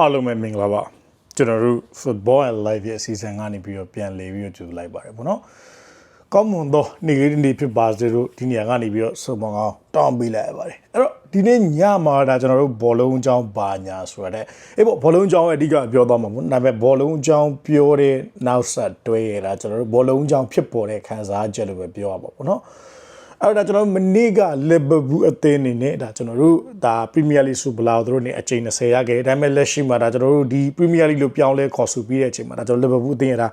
အားလုံးပဲမင်္ဂလာပါကျွန်တော်တို့ Football and Live ရဲ့အစီအစဉ်ကနေပြီးတော့ပြန်လေပြီးတော့ကြိုလိုက်ပါတယ်ပေါ့နော်ကောင်းမွန်သောနေ့ကလေးနေ့ဖြစ်ပါစေလို့ဒီနေရာကနေပြီးတော့စုံမအောင်တောင်းပေးလိုက်ရပါတယ်အဲ့တော့ဒီနေ့ညမှာဒါကျွန်တော်တို့ဘောလုံးအကြောင်းပါညာဆိုရတဲ့အေးပေါ့ဘောလုံးအကြောင်းရဲ့အဓိကပြောသွားမှာပေါ့ဒါပေမဲ့ဘောလုံးအကြောင်းပြောတဲ့နောက်ဆက်တွဲရတာကျွန်တော်တို့ဘောလုံးအကြောင်းဖြစ်ပေါ်တဲ့ခံစားချက်လို့ပဲပြောရပါပေါ့နော် အဲ့တော့ကျွန်တော်မနေ့ကလီဗာပူးအသင်းအနေနဲ့ဒါကျွန်တော်တို့ဒါပရီးမီးယားလိစူဘလာတို့ ਨੇ အချိန်20ရခဲ့တယ်ဒါပေမဲ့လက်ရှိမှာဒါကျွန်တော်တို့ဒီပရီးမီးယားလိလို့ပြောင်းလဲခေါ်ဆိုပြီးတဲ့အချိန်မှာဒါကျွန်တော်လီဗာပူးအသင်းရတာ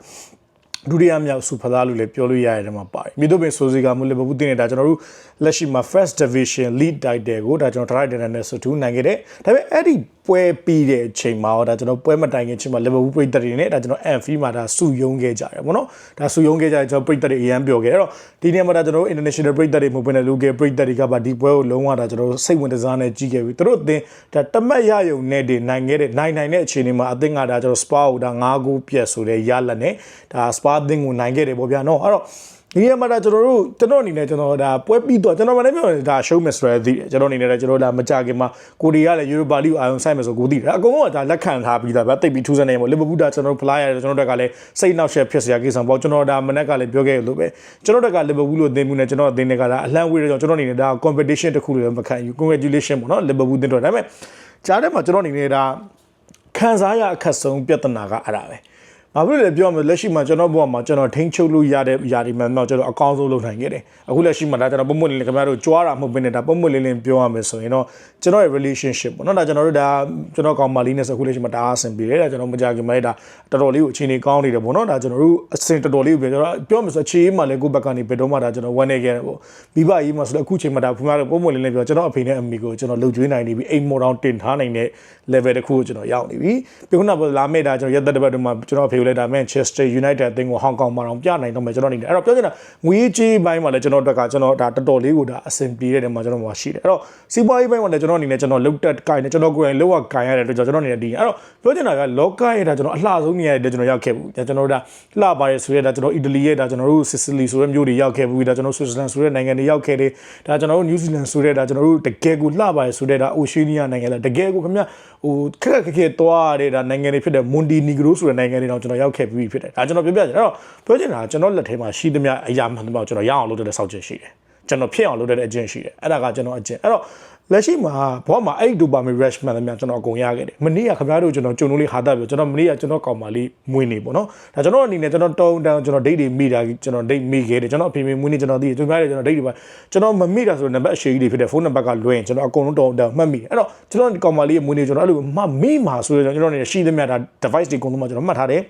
ဒုတိယမြောက်စူဖသားလို့လည်းပြောလို့ရတယ်ဒီမှာပါတယ်မြေတို့ပင်ဆိုစီကမူလီဗာပူးတင်နေတာကျွန်တော်တို့လက်ရှိမှာ First Division League Title ကိုဒါကျွန်တော် Try Title နဲ့ဆတူနိုင်ခဲ့တယ်ဒါပေမဲ့အဲ့ဒီပွဲပြီးတဲ့အချိန်မှာတော့ဒါကျွန်တော်ပွဲမတိုင်ခင်ချိန်မှာလီဗာပူးပြည်သက်တွေနဲ့ဒါကျွန်တော် Anfield မှာဒါစုယုံခဲ့ကြတယ်ပေါ့နော်ဒါစုယုံခဲ့ကြတယ်ကျွန်တော်ပြည်သက်တွေအရန်ပြောခဲ့အဲ့တော့ဒီနေ့မှာဒါကျွန်တော် International ပြည်သက်တွေမဟုတ်ဘဲနဲ့လူငယ်ပြည်သက်တွေကပါဒီပွဲကိုလုံးဝဒါကျွန်တော်စိတ်ဝင်စားနေကြည့်ခဲ့ပြီသူတို့အသင်းဒါတမတ်ရယုံနဲ့ဒီနိုင်ခဲ့တဲ့နိုင်နိုင်တဲ့အခြေအနေမှာအသင်းကဒါကျွန်တော် Spa ကိုဒါ9ဂိုးပြတ်ဆိုတဲ့ရလက်နဲ့ဒါ Spa အသင်းကိုနိုင်ခဲ့တယ်ပေါ့ဗျာနော်အဲ့တော့ ဒီနေ့မှာဒါကျွန်တော်တို့ကျွန်တော်အနေနဲ့ကျွန်တော်ဒါပွဲပြီးတော့ကျွန်တော်မလည်းပြောဒါ show miss ရသည်ကျွန်တော်အနေနဲ့ကျွန်တော်ဒါမကြခင်မှာကိုဒီကလည်း Europa League အာရုံစိုက်မယ်ဆိုကိုသိတယ်အကုန်လုံးကဒါလက်ခံထားပြီးသားဗျတိတ်ပြီးထူးဆန်းနေပေါ့လီဗာပူးဒါကျွန်တော်ဖလားရတယ်ကျွန်တော်တို့ကလည်းစိတ်နှောက်ယှက်ဖြစ်စရာကိစ္စပေါ့ကျွန်တော်ဒါမနက်ကလည်းပြောခဲ့လို့ပဲကျွန်တော်တို့ကလီဗာပူးလို့အသင်းမှုနဲ့ကျွန်တော်အသင်းတွေကဒါအလှမ်းဝေးတဲ့ကျွန်တော်အနေနဲ့ဒါ competition တစ်ခုလည်းမခံယူ congratulation ပေါ့နော်လီဗာပူးတင်တော့ဒါပေမဲ့ကြားထဲမှာကျွန်တော်အနေနဲ့ဒါခံစားရအခက်ဆုံးပြဿနာကအဲ့ဒါပဲ ဘာဖြစ်လို့လဲပြောရမလဲလက်ရှိမှာကျွန်တော်ဘဝမှာကျွန်တော်ထိန်းချုပ်လို့ရတဲ့ຢာဒီမှန်တော့ကျွန်တော်အကောင်းဆုံးလုပ်နိုင်ခဲ့တယ်အခုလက်ရှိမှာဒါကျွန်တော်ပုံမှန်လေးခင်ဗျားတို့ကြွားတာမဟုတ်ဘဲနဲ့ဒါပုံမှန်လေးလေးပြောရမယ်ဆိုရင်တော့ကျွန်တော်ရဲ့ relationship ပေါ့နော်ဒါကျွန်တော်တို့ဒါကျွန်တော်ကောင်မလေးနဲ့ဆိုအခုလက်ရှိမှာဒါအဆင်ပြေတယ်ဒါကျွန်တော်မကြခင်မှာဒါတော်တော်လေးကိုအခြေအနေကောင်းနေတယ်ပေါ့နော်ဒါကျွန်တော်တို့အဆင်တော်တော်လေးကိုပြောကျွန်တော်ပြောမှဆိုအခြေအေးမှာလည်းကိုယ့်ဘက်ကနေဘယ်တော့မှဒါကျွန်တော်ဝမ်းနေခဲ့တယ်ပေါ့မိဘကြီးမှာဆိုတော့အခုချိန်မှာဒါဖွင့်ရတဲ့ပုံမှန်လေးလေးပြောကျွန်တော်အဖေနဲ့အမေကိုကျွန်တော်လှုပ်ကြွေးနိုင်နေပြီအိမ်မော်တောင်တင်ထားနိုင်တဲ့ level တစ်ခုကိုကျွန်တော်ရောက်နေပြီပြီးခုနကလာမဲ့ဒါကျွန်တော်ရက်သက်တစ်ပတ်တုန်းမှာကျွန်တော်အဖေကိုလည်းဒါ Manchester United အသင်းကိုဟောင်ကောင်မှာတော့ပြနိုင်တော့မယ်ကျွန်တော်အနေနဲ့အဲ့တော့ပြောချင်တာငွေကြေးပိုင်းမှာလည်းကျွန်တော်တို့ကကျွန်တော်ဒါတော်တော်လေးကိုဒါအဆင်ပြေတဲ့နေရာမှာကျွန်တော်မှာရှိတယ်အဲ့တော့စီးပွားရေးပိုင်းမှာလည်းကျွန်တော်အနေနဲ့ကျွန်တော်လုတ်တက်ကိုင်နေကျွန်တော်ကိုယ်တိုင်လောက်ကကိုင်ရတဲ့အတွက်ကျွန်တော်အနေနဲ့ဒီအဲ့တော့ပြောချင်တာကလောကရဲ့ဒါကျွန်တော်အလှဆုံးနေရာတဲ့ကျွန်တော်ရောက်ခဲ့ဘူးကျွန်တော်တို့ဒါလှပါရဲဆိုရဲဒါကျွန်တော်အီတလီရဲ့ဒါကျွန်တော်တို့စစ်စလီဆိုတဲ့မြို့တွေရောက်ခဲ့ဘူးဒါကျွန်တော်ဆွစ်ဇာလန်ဆိုတဲ့နိုင်ငံတွေရောက်ခဲ့တယ်ဒါကျွန်တော်တို့နယူးဇီလန်ဆိုတဲ့ဒါကျွန်တော်တို့တကယ်ကိုလှပါရဲဆိုတဲ့ဒါအိုရှိနီးယားနိုင်ငံလားတကယ်ကိုခင်ဗျဟိုခက်ခက်ခဲခဲသွားရတဲ့ဒါနိုင်ငံတွေဖြစ်တဲ့မွန်တီနီဂရိုဆိုတဲ့နိုင်ငံတွေတော့ကျွန်တော်ရောက်ခဲ့ပြီးဖြစ်တယ်ဒါကျွန်တော်ပြောပြချင်အဲ့တော့ပြောချင်တာကျွန်တော်လက်ထဲမှာရှိသမျှအရာမှန်သမျှကျွန်တော်ရအောင်လုပ်တဲ့စောင့်ချက်ရှိတယ်ကျွန်တော်ဖြစ်အောင်လုပ်တဲ့အကျင့်ရှိတယ်အဲ့ဒါကကျွန်တော်အကျင့်အဲ့တော့လက်ရှိမှာဘောမှာအဲ့ဒီဒိုပါမီ rush မှန်သမျှကျွန်တော်အကုန်ရခဲ့တယ်မနေ့ကခင်ဗျားတို့ကျွန်တော်ကြုံလို့လေးဟာတာပြောကျွန်တော်မနေ့ကကျွန်တော်ကောင်မလေးမွေးနေပေါ့နော်ဒါကျွန်တော်အနေနဲ့ကျွန်တော်တုံးတန်းကျွန်တော်ဒိတ်တွေမိတာကျွန်တော်ဒိတ်မိခဲ့တယ်ကျွန်တော်အဖေမေမွေးနေကျွန်တော်သိတယ်ကျွန်တော်များတယ်ကျွန်တော်ဒိတ်တွေပါကျွန်တော်မမိတာဆိုတော့နံပါတ်အရှိကြီးတွေဖြစ်တဲ့ဖုန်းနံပါတ်ကလွှဲရင်ကျွန်တော်အကုန်လုံးတုံးတန်းမှတ်မိတယ်အဲ့တော့ကျွန်တော်ကောင်မလေးရဲ့မွေးနေကျွန်တော်အဲ့လိုမမိမှာဆိုတော့ကျွန်တော်အနေနဲ့ရှိသမျှဒါ device တွေအကုန်လုံးမှာကျွန်တော်မှတ်ထားတယ်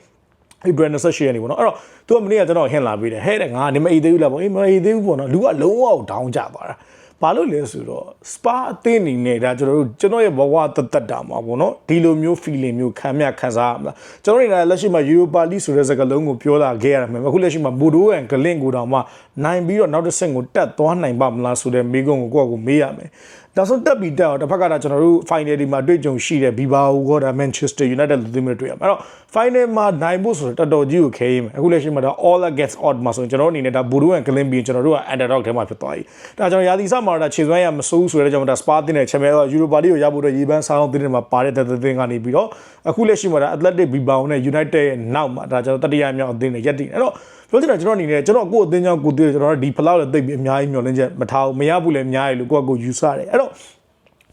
April 28ရက်နေ့ပေါ့နော်အဲ့တော့သူကမနေ့ကကျွန်တော်ဟင်လာပေးတယ်ဟဲ့တဲ့ငါနေမအေးသေးဘူးလားပေါ့အေးမအေးသေးဘူးပေါ့နော်လူကလုံးဝဒေါင်းကြသွားတာဘာလို့လဲဆိုတော့ spa အသင်းနေနဲ့ဒါကျွန်တော်တို့ကျွန်တော်ရဲ့ဘဝတသက်တာမှာပေါ့နော်ဒီလိုမျိုး feeling မျိုးခံမြခံစားရမှာကျွန်တော်တို့လည်းလက်ရှိမှာ Europa League ဆိုတဲ့စကားလုံးကိုပြောလာခဲ့ရတာမယ်အခုလက်ရှိမှာ Bodo and Glint ကိုတောင်မှနိုင်ပြီးတော့နောက်တစ်ဆင့်ကိုတက်သွားနိုင်ပါမလားဆိုတဲ့မိကုံကိုကိုယ့်အကူမေးရမယ် နောက်ဆုံးတက်ပြီးတက်အောင်တစ်ဖက်ကကျွန်တော်တို့ final ဒီမှာတွေ့ကြုံရှိတဲ့ Bilbao ကဒါ Manchester United လူတွေမျိုးတွေ့ရမှာအဲ့တော့ final မှာနိုင်ဖို့ဆိုတော့တော်တော်ကြီးကိုခဲရင်မယ်အခုလက်ရှိမှာတော့ all against odd မှာဆိုရင်ကျွန်တော်တို့အနေနဲ့ဒါ Bodo and Glint ပြီးကျွန်တော်တို့က underdog ထဲမှာဖြစ်သွားပြီဒါကျွန်တော်ရာသီစမှာတော့ခြေစွမ်းရမစိုးဆိုတဲ့ကြောင့်ဒါ Spa တင်တဲ့ Champions Europa League ကိုရဖို့တော့ရေပန်းစားအောင်တင်တဲ့မှာပါတဲ့တဲ့တဲ့ကနေပြီးတော့အခုလက်ရှိမှာဒါ Athletic Bilbao နဲ့ United ရဲ့နောက်မှာဒါကျွန်တော်တတိယမြောက်အသင်းနဲ့ရက်တည်အဲ့တော့ပြောချင်တာကျွန်တော်အနေနဲ့ကျွန်တော်ကိုယ့်အသင်းကြောင့်ကိုယ်တည်ကျွန်တော်ဒီဖလောက်လည်းသိပြီးအများကြီးမျှော်လင့်ချက်မထားဘူးမရဘူးလည်းအများကြီးလို့ကိုယ့်ကိုယူဆတယ်အဲ့တော့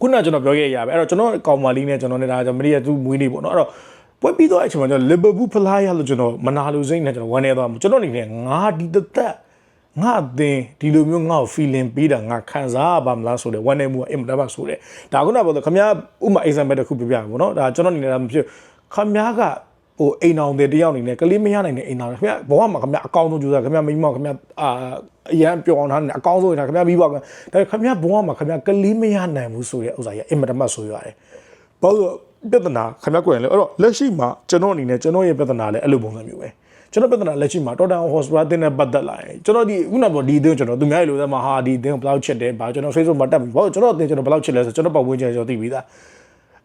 ခုနကကျွန်တော်ပြောခဲ့ရပါအဲ့တော့ကျွန်တော်ကောင်မလေးနဲ့ကျွန်တော်နဲ့ဒါကျွန်တော်မရီးရသူမွေးနေပေါ့နော်အဲ့တော့ပွဲပြီးတော့အချိန်မှာကျွန်တော်လီဗာပူးဖလားရလို့ကျွန်တော်မနာလိုစိတ်နဲ့ကျွန်တော်ဝမ်းနေသွားမှာကျွန်တော်အနေနဲ့ငါဒီတသက်ငါအသင်ဒီလိုမျိုးငါ့ကို feeling ပေးတာငါခံစားရပါမလားဆိုတဲ့ဝမ်းနေမှုကအင်မတန်ပါဆိုတဲ့ဒါခုနကပြောတော့ခမရဥမာ example တစ်ခုပြပြပါဘောနော်ဒါကျွန်တော်အနေနဲ့ဒါမဖြစ်ခမရက ဟိုအိမ်အောင်တဲ့တယောက်အနေနဲ့ကလေးမရနိုင်တဲ့အိမ်အောင်ခင်ဗျဘဝမှာခင်ဗျအကောင်းဆုံးကြိုးစားခင်ဗျမိမခင်ဗျအာအရန်ပျော်အောင်ထားနေအကောင်းဆုံးနေတာခင်ဗျမိဘကဒါခင်ဗျဘဝမှာခင်ဗျကလေးမရနိုင်ဘူးဆိုတဲ့ဥစ္စာကြီးအင်မတမဆိုရတယ်ဘာလို့ပြဿနာခင်ဗျကိုယ်ရင်လေအဲ့တော့လက်ရှိမှာကျွန်တော်အနေနဲ့ကျွန်တော်ရဲ့ပြဿနာလည်းအဲ့လိုပုံစံမျိုးပဲကျွန်တော်ပြဿနာလက်ရှိမှာ Tottenham Hotspur တင်းနဲ့ပတ်သက်လာရင်ကျွန်တော်ဒီခုနကဒီအသင်းကျွန်တော်သူများလိုသားမှာဟာဒီအသင်းကိုဘယ်လောက်ချစ်တယ်ဘာကျွန်တော် Facebook မှာတက်ပြီဘာကျွန်တော်အသင်းကျွန်တော်ဘယ်လောက်ချစ်လဲဆိုကျွန်တော်ပတ်ဝန်းကျင်ကျွန်တော်သိပြီးသား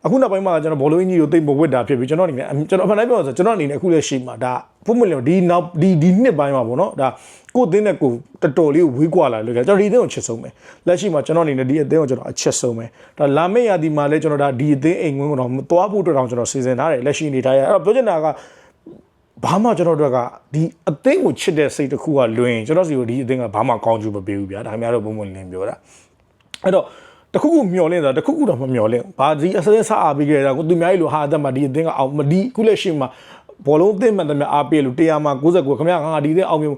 အခုနောက်ပိုင်းမှာကျွန်တော်ဘောလုံးကြီးကိုတိတ်မဝစ်တာဖြစ်ပြီးကျွန်တော်အနေနဲ့ကျွန်တော်အမှန်တိုင်းပြောဆိုကျွန်တော်အနေနဲ့အခုလက်ရှိမှာဒါပုံမလို့ဒီနောက်ဒီဒီနှစ်ပိုင်းမှာပေါ့နော်ဒါကိုအသင်းနဲ့ကိုတော်တော်လေးဝေးကွာလာလို့ကျွန်တော်ဒီအသင်းကိုချစ်ဆုံးပဲလက်ရှိမှာကျွန်တော်အနေနဲ့ဒီအသင်းကိုကျွန်တော်အချစ်ဆုံးပဲဒါလာမယ့်ရာသီမှာလည်းကျွန်တော်ဒါဒီအသင်းအိမ်ဝင်းကိုတော့မသွားဖို့အတွက်တောင်ကျွန်တော်စီစဉ်ထားတယ်လက်ရှိအနေထားရအဲ့တော့ပြောချင်တာကဘာမှကျွန်တော်တို့ကဒီအသင်းကိုချစ်တဲ့စိတ်တစ်ခုကလွင်ကျွန်တော်စီကိုဒီအသင်းကဘာမှကောင်းချူမပေးဘူးဗျာဒါမှမဟုတ်ဘုံဘုံလင်းပြောတာအဲ့တော့ တခုခုမျောလင့်တာတခုခုတော့မမျောလင့်ဘာဒီအစင်းစားအားပေးကြတာကိုသူများကြီးလိုဟာအသက်မှာဒီအသင်းကအောင်မဒီခုလက်ရှိမှာဘောလုံးအသင်းမှန်တယ်များအားပေးလို့တရားမှာ69ခင်ဗျာငါဒီအသင်းအောင်မြင်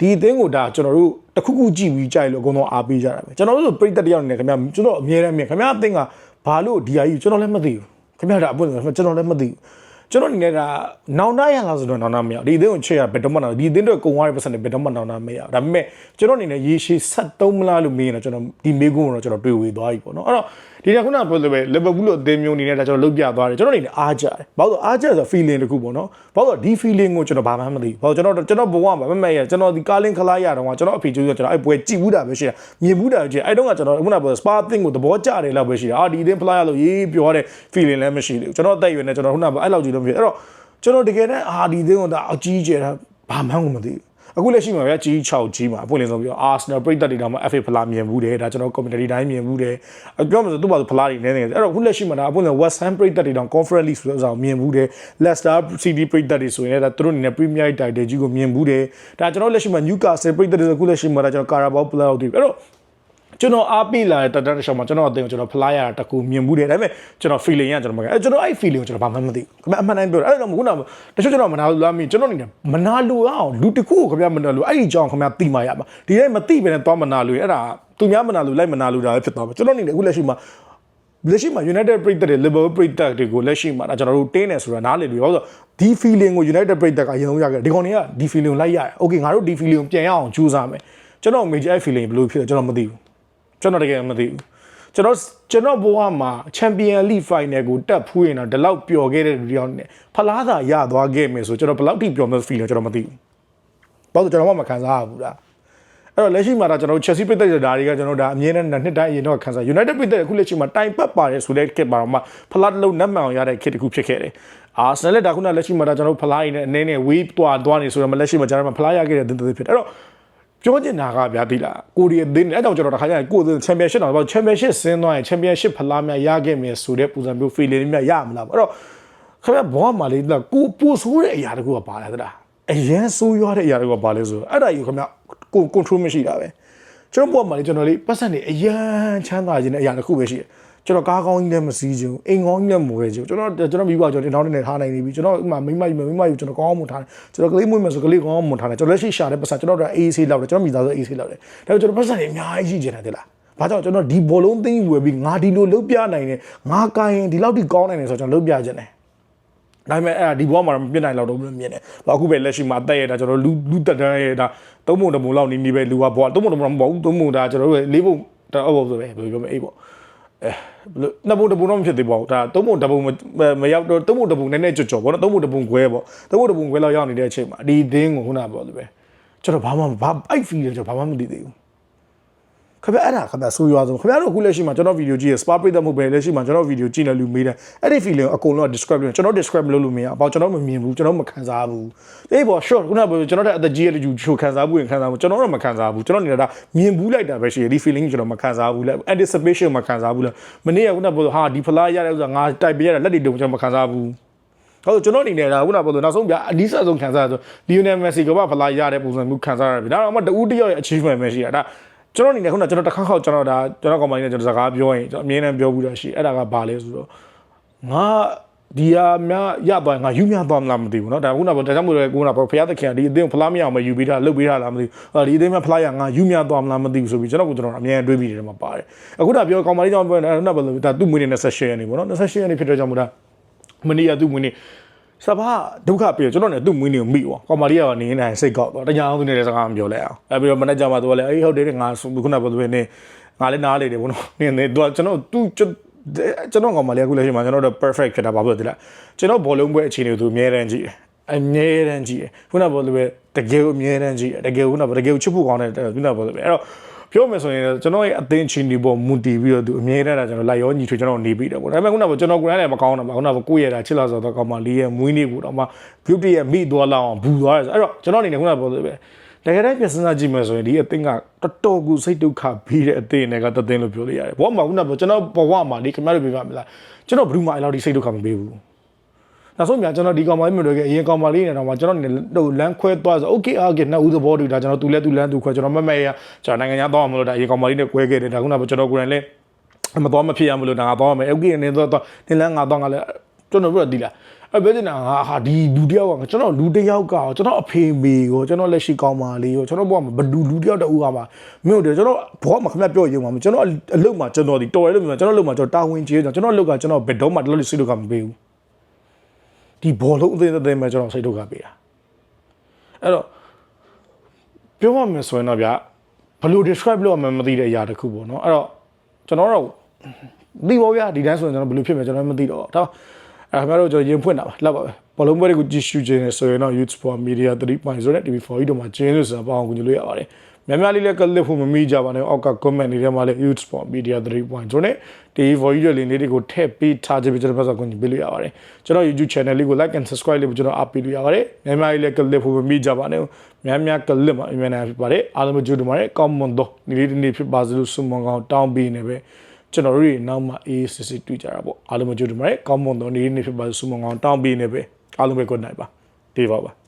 ဒီအသင်းကိုဒါကျွန်တော်တို့တခုခုကြည့်ပြီးကြိုက်လို့အကုန်လုံးအားပေးကြတာပဲကျွန်တော်တို့ဆိုပြိတက်တယောက်နေခင်ဗျာကျွန်တော်အမြဲတမ်းမြင်ခင်ဗျာအသင်းကဘာလို့ဒီဟာကြီးကျွန်တော်လည်းမသိဘူးခင်ဗျာဒါအပွင့်ကျွန်တော်လည်းမသိဘူး ကျွန်တော်အနေနဲ့ကနောင်တရလားဆိုတော့နောင်တမရဒီအသင်းကိုချေရဘယ်တော့မှနောင်ဒီအသင်းတွေကုံသွားတဲ့ပတ်စံတွေဘယ်တော့မှနောင်တမရဒါပေမဲ့ကျွန်တော်အနေနဲ့ရေရှည်73မလားလို့မေးရင်တော့ကျွန်တော်ဒီမေးခွန်းကိုတော့ကျွန်တော်တွေးဝေသွားပြီပေါ့နော်အဲ့တော့ဒီကခုနကပြောလို့ပဲလီဗာပူးလို့အသင်းမျိုးအနေနဲ့ဒါကျွန်တော်လုတ်ပြသွားတယ်ကျွန်တော်အနေနဲ့အားကြတယ်ဘာလို့အားကြဆို feeling တခုပေါ့နော်ဘာလို့ဒီ feeling ကိုကျွန်တော်ဘာမှမသိဘူးဘာလို့ကျွန်တော်ကျွန်တော်ဘဝမှာမမရကျွန်တော်ဒီကားလင်းခလာရတော့ကျွန်တော်အဖေကျိုးကျွန်တော်အဲ့ပွဲကြည့်ဘူးတာပဲရှိတာမြင်ဘူးတာကြည့်အဲ့တော့ကကျွန်တော်ခုနကပြော spa thing ကိုသဘောကျတယ်လောက်ပဲရှိတာအာဒီအသင်း flyer လို့ရေးပြောတဲ့ feeling လည်းမရှိဘူးကျွန်တော်အသက်အရွယ်နဲ့ကျွန်တော်ခုနကအဲ့လောက်ကြီးလို့မဖြစ်အဲ့တော့ကျွန်တော်တကယ်တမ်းအာဒီသင်းကဒါအကြီးကျယ်တာဘာမှန်းကိုမသိဘူးအခုလက်ရှိမှာဗျာကြီး6ကြီးမှာအပွင့်လင်းဆုံးပြီးတော့ Arsenal ပြည်သက်တွေတော့မှ FA ဖလားမြင်ဘူးတယ်ဒါကျွန်တော် commentary တိုင်းမြင်ဘူးတယ်ပြောမှဆိုသူ့ဘာသူဖလားတွေနည်းနေတယ်အဲ့တော့အခုလက်ရှိမှာဒါအပွင့်လင်း West Ham ပြည်သက်တွေတော့ Conference League ဆိုတဲ့အဆောင်မြင်ဘူးတယ် Leicester City ပြည်သက်တွေဆိုရင်လည်းဒါသူတို့အနေနဲ့ Premier League title ကြီးကိုမြင်ဘူးတယ်ဒါကျွန်တော်လက်ရှိမှာ Newcastle ပြည်သက်တွေဆိုအခုလက်ရှိမှာဒါကျွန်တော် Carabao Playoff တွေအဲ့တော့ ကျွန်တော်အားပေးလာတဲ့တက်တက်ရှောင်းမှာကျွန်တော်အသိကိုကျွန်တော်ဖလားရတာတကူမြင်မှုတယ်ဒါပေမဲ့ကျွန်တော် feeling ရကျွန်တော်မကဲအဲကျွန်တော်အဲ့ feeling ကိုကျွန်တော်ဘာမှမသိဘူးခင်ဗျအမှန်တိုင်းပြောတယ်အဲ့တော့ခုနကတချို့ကျွန်တော်မနာလို့လားမင်းကျွန်တော်နေတယ်မနာလို့အောင်လူတကူကိုခင်ဗျမနာလို့အဲ့ဒီကြောင်ခင်ဗျသိမှရမှာဒီတိုင်းမသိပဲနဲ့သွားမနာလို့အဲ့ဒါသူများမနာလို့လိုက်မနာလို့ဒါပဲဖြစ်သွားမှာကျွန်တော်နေတယ်အခုလက်ရှိမှာလက်ရှိမှာ United ပြည်သက်တွေ Liverpool ပြည်သက်တွေကိုလက်ရှိမှာဒါကျွန်တော်တို့တင်းနေဆိုတာနားလည်လို့ဘာလို့ဒီ feeling ကို United ပြည်သက်ကအရင်ဆုံးရခဲ့ဒီကောင်တွေကဒီ feeling ကိုလိုက်ရတယ်။ Okay ငါတို့ဒီ feeling ကိုပြန်ရအောင်ကြိုးစားမယ်။ကျွန်တော် major feeling ဘယ်လိုဖြစ်လဲကျွန်တော်မသိဘူး။ ကျွန်တော်တကယ်မသိဘူး။ကျွန်တော်ကျွန်တော်ဘဝမှာ Champion League Final ကိုတက်ဖူးရင်တော့ဒီလောက်ပျော်ခဲ့တဲ့လူတယောက်နဲ့ဖလားသာရသွားခဲ့မယ်ဆိုကျွန်တော်ဘယ်လောက်ထိပျော်မဲ့ feeling ကျွန်တော်မသိဘူး။ဘာလို့ကျွန်တော်မှမခံစားရဘူးလား။အဲ့တော့လက်ရှိမှာဒါကျွန်တော် Chelsea ပြည်သက်တွေဒါတွေကကျွန်တော်ဒါအမြဲတမ်းနှစ်တိုင်းအရင်တော့ခံစား United ပြည်သက်အခုလက်ရှိမှာတိုင်ပတ်ပါတယ်ဆိုတဲ့ကစ်ပါတော့မှဖလားတစ်လုံးနတ်မှန်အောင်ရတဲ့ကစ်တစ်ခုဖြစ်ခဲ့တယ်။ Arsenal လက်ဒါခုနလက်ရှိမှာဒါကျွန်တော်ဖလားရင်းနဲ့အနည်းနဲ့ wave တွားတွားနေဆိုတော့မလက်ရှိမှာကျွန်တော်မှဖလားရခဲ့တဲ့တင်းတင်းဖြစ်တယ်။အဲ့တော့ ပြောချင်တာကဗျာတိလားကိုရီးယားသင်းအဲ့ကြောင့်ကျွန်တော်တခါကျရင်ကိုယ်ချန်ပီယံရှစ်တော့ချန်ပီယံရှစ်ဆင်းသွားရင်ချန်ပီယံရှစ်ဖလားများရခဲ့မယ်ဆိုတဲ့ပုံစံမျိုး feeling များရမလားအဲ့တော့ခင်ဗျာဘောမှာလေးလားကိုပူဆိုးတဲ့အရာတကူကပါလာသလားအရင်ဆိုးရွားတဲ့အရာတကူကပါလဲဆိုအဲ့ဒါကြီးခင်ဗျာကို control မရှိတာပဲကျွန်တော်ဘောမှာလေးကျွန်တော်လေးပတ်စံနေအရန်ချမ်းသာခြင်းတဲ့အရာတစ်ခုပဲရှိတယ် ကျွန်တော်ကားကောင်းကြီးလည်းမစည်းချင်အိမ်ကောင်းကြီးလည်းမဝယ်ချင်ကျွန်တော်ကျွန်တော်မိဘကျွန်တော်တင်ထောင်းနေထားနိုင်နေပြီကျွန်တော်ဥမာမိမမိမယူကျွန်တော်ကောင်းအောင်မထားတယ်ကျွန်တော်ကလေးမွေးမယ်ဆိုကလေးကောင်းအောင်မထားတယ်ကျွန်တော်လက်ရှိရှာတဲ့ပတ်စံကျွန်တော်တို့ AC လောက်တယ်ကျွန်တော်မိသားစု AC လောက်တယ်ဒါပေမဲ့ကျွန်တော်ပတ်စံတွေအများကြီးရှိချင်တယ်တိလားဘာကြောင့်ကျွန်တော်ဒီဘောလုံးသိမ်းဝယ်ပြီးငါဒီလိုလုပ်ပြနိုင်တယ်ငါကိုင်းဒီလောက်ထိကောင်းနိုင်တယ်ဆိုတော့ကျွန်တော်လုပ်ပြခြင်းတယ်ဒါပေမဲ့အဲ့ဒါဒီဘဝမှာမပြစ်နိုင်တော့ဘူးလို့မြင်တယ်။ဘာအခုပဲလက်ရှိမှာတက်ရတာကျွန်တော်လူလူတက်တန်းရတာသုံးပုံတပုံလောက်နေနေပဲလူကဘဝသုံးပုံတပုံမဟုတ်ဘူးသုံးပုံဒါကျွန်တော်တို့လေးပုံတော့ဟုတ်ဆိုပဲဘယ်လိုပြောမလဲအေးပေါ့ အဲနှစ်ပုံတပုံတော့မဖြစ်သေးပါဘူးဒါသုံးပုံတပုံမရောက်တော့သုံးပုံတပုံနည်းနည်းကြော်ကြော်ပေါ့နော်သုံးပုံတပုံခွဲပေါ့သုံးပုံတပုံခွဲလောက်ရောက်နေတဲ့အချိန်မှာဒီသင်းကိုခုနကပြောလို့ပဲကျွန်တော်ဘာမှဘာအဲ့ feel ကျွန်တော်ဘာမှမသိသေးဘူး ခင်ဗျအဲ့ဒါခင်ဗျဆိုးရွားဆုံးခင်ဗျတို့အခုလက်ရှိမှာကျွန်တော်ဗီဒီယိုကြည့်ရ spa ပြတဲ့မဟုတ်ပဲလက်ရှိမှာကျွန်တော်ဗီဒီယိုကြည့်နေလူမေးတယ်အဲ့ဒီ feeling အကုန်လုံး describe လုပ်ကျွန်တော် describe လုပ်လို့မရဘာကျွန်တော်မမြင်ဘူးကျွန်တော်မခံစားဘူးအေးပေါ့ short ခုနကကျွန်တော်တဲ့အသက်ကြီးရတဲ့လူချိုခံစားဘူးရင်ခံစားဘူးကျွန်တော်တော့မခံစားဘူးကျွန်တော်နေတာမြင်ဘူးလိုက်တာပဲရှိတယ်ဒီ feeling ကျွန်တော်မခံစားဘူးလဲ anticipation မခံစားဘူးလဲမနေ့ကခုနကဟာဒီဖလားရတဲ့ဥစ္စာငါတိုက်ပေးရတဲ့လက်တွေတုံကျွန်တော်မခံစားဘူးဟုတ်ကျွန်တော်အနေနဲ့ဒါခုနကပြောလို့နောက်ဆုံးပြအနီးစပ်ဆုံးခံစားရဆိုလီယိုနယ်မက်ဆီကဘာဖလားရတဲ့ပုံစံမျိုးခံစားရပြီဒါတော့မှတူတယောက်ရဲ့ achievement ပဲရှိတာဒါ ကျွန်တော်အနေနဲ့ခုနကျွန်တော်တစ်ခါခေါက်ကျွန်တော်ဒါကျွန်တော်ကောင်မလေးနဲ့ကျွန်တော်စကားပြောရင်ကျွန်တော်အမြဲတမ်းပြောဘူးတာရှိအဲ့ဒါကဘာလဲဆိုတော့ငါဒီဟာများရသွားငါယူမြသွားမလားမသိဘူးเนาะဒါခုနကဒါကြောင့်မို့လဲကိုကဘုရားသခင်ဒီအသင်းဖလားမရအောင်မယူပြီးတာလုပ်ပေးတာလားမသိဘူးဒီအသင်းမှာဖလားရငါယူမြသွားမလားမသိဘူးဆိုပြီးကျွန်တော်ကကျွန်တော်အမြဲတွေးပြီးတယ်မှာပါတယ်အခုဒါပြောကောင်မလေးကြောင့်ပြောနေတာခုနကဘယ်လိုဒါသူ့မွေးနေ28ရက်နေပေါ့เนาะ28ရက်နေဖြစ်တဲ့ကြောင့်မို့ဒါမနေ့ကသူ့မွေးနေ စဘာဒုက္ခပြေကျွန်တော်လည်းသူ့မွေးနေကိုမိပေါ့ကောင်မလေးကနေနေစိတ်ကောက်တော့တရားအောင်သူနေတဲ့စကားမပြောလဲအောင်အဲပြီးတော့မနေ့ကမှသူကလည်းအေးဟုတ်တယ်ငါခုနကဘယ်လိုပဲနေငါလည်းနားလေတယ်ဘုနော်နင်းနေသူကကျွန်တော်သူကျွန်တော်ကောင်မလေးအခုလည်းရှိမှကျွန်တော်တို့ perfect ဖြစ်တာဘာဖြစ်လဲကျွန်တော်ဘောလုံးပွဲအခြေအနေကိုသူအမြဲတမ်းကြည့်တယ်အမြဲတမ်းကြည့်တယ်ခုနကဘောလိုပဲတကယ်ကိုအမြဲတမ်းကြည့်တယ်တကယ်ခုနကတကယ်ကိုချစ်ဖို့ကောင်းတယ်ခုနကဘောလိုပဲအဲ့တော့ ပြောမယ်ဆိုရင်ကျွန်တော်ရဲ့အသင်းချင်းဒီပေါ်မူတည်ပြီးတော့သူအမြဲတမ်းကျွန်တော်လိုက်ရောညီထွေကျွန်တော်နေပြီးတယ်ပေါ့ဒါပေမဲ့ခုနကကျွန်တော်ကိုယ်တိုင်လည်းမကောင်းတော့ပါခုနကကိုယ့်ရဲ့တာချစ်လာဆိုတော့ကောင်မလေးရဲ့မွေးနေ့ကိုတော့မှ beauty ရဲ့မိသွားလောက်အောင်ဘူသွားတယ်ဆိုအဲ့တော့ကျွန်တော်အနေနဲ့ခုနကပြောသလိုပဲတကယ်တမ်းပြန်စဉ်းစားကြည့်မယ်ဆိုရင်ဒီအသင်းကတော်တော်ကူစိတ်ဒုက္ခပြီးတဲ့အသင်းတွေကတသင်းလို့ပြောလို့ရတယ်ဘောမှာခုနကပြောကျွန်တော်ဘဝမှာဒီခင်ဗျားတို့ပြပါမလားကျွန်တော်ဘယ်သူမှအဲ့လောက်ဒီစိတ်ဒုက္ခမပေးဘူး နောက်ဆုံးမြန်ကျွန်တော်ဒီကောင်မလေးမျိုးတွေကအရင်ကောင်မလေးနေတော့မှကျွန်တော်နေဟိုလမ်းခွဲသွားဆို okay okay နှစ်ဦးသဘောတူဒါကျွန်တော်သူလဲသူလမ်းသူခွဲကျွန်တော်မမဲရကျွန်တော်နိုင်ငံခြားသွားအောင်မလို့ဒါအရင်ကောင်မလေးနဲ့ခွဲခဲ့တယ်ဒါခုနကကျွန်တော်ကိုယ်တိုင်လဲမသွားမဖြစ်ရမလို့ဒါငါသွားမယ် okay နေတော့တော့နေလမ်းငါသွားငါလဲကျွန်တော်တို့ကဒီလားအဲ့ဘယ်တင်တာဟာဟာဒီလူတယောက်ကကျွန်တော်လူတယောက်ကကျွန်တော်အဖေမေကိုကျွန်တော်လက်ရှိကောင်းပါလေကိုကျွန်တော်ဘဝမှာဘလူလူတယောက်တဦးကပါမြို့တယ်ကျွန်တော်ဘဝမှာခမပြောရုံမှာကျွန်တော်အလုပ်မှာကျွန်တော်ဒီတော်ရဲလို့ပြောကျွန်တော်အလုပ်မှာကျွန်တော်တာဝန်ကြီးကျွန်တော်အလုပ်ကကျွန်တော်ဘယ်တော့မှတလို့စိတ်ဒုက္ခမပေးဘူး ဒီဘောလုံးအသေးသေးမှာကျွန်တော်စိတ်ဒုက္ခပေးတာအဲ့တော့ပြောရမယ်ဆိုရင်တော့ဗျာဘယ်လို describe လုပ်ရမှန်းမသိတဲ့အရာတစ်ခုပေါ့နော်အဲ့တော့ကျွန်တော်တော့ဒီဘောဗျာဒီတိုင်းဆိုရင်ကျွန်တော်ဘယ်လိုဖြစ်မလဲကျွန်တော်မသိတော့ဒါအဲ့ခင်ဗျားတို့ကျွန်တော်ရင်ဖွင့်တာပါလောက်ပါပဲဘောလုံးပွဲတွေကိုကြည့်ရှုခြင်းနဲ့ဆိုရင်တော့ Youth Sport Media 3.0နဲ့ TV4 ကြီးတို့မှာကျင်းလို့ဆိုတာပေါအောင်ကူညီလို့ရပါတယ် များများလေးလည်းကလစ်ဖို့မမိကြပါနဲ့အောက်က comment တွေထဲမှာလည်း Youth Sport Media 3.0နဲ့ TV4 ကြီးတို့လေးလေးတွေကိုထည့်ပေးထားခြင်းပဲကျွန်တော်ဖတ်စာကူညီပေးလို့ရပါတယ်ကျွန်တော် YouTube channel လေးကို like and subscribe လေးကိုကျွန်တော်အားပေးလို့ရပါတယ်များများလေးလည်းကလစ်ဖို့မမိကြပါနဲ့များများကလစ်မှာအများနဲ့ဖြစ်ပါတယ်အားလုံးကြိုးတူပါတယ်ကောင်းမွန်သောနေ့လေးတစ်နေ့ဖြစ်ပါစေလို့ဆုမွန်ကောင်းတောင်းပေးနေပဲကျွန်တော်တို့တွေနောက်မှအေးစစ်စစ်တွေ့ကြတာပေါ့အားလုံးကြိုးတူပါတယ်ကောင်းမွန်သောနေ့လေးနေ့ဖြစ်ပါစေဆုမွန်ကောင်းတောင်းပေးနေပဲအားလုံးပဲ good night ပါတေးပါပါ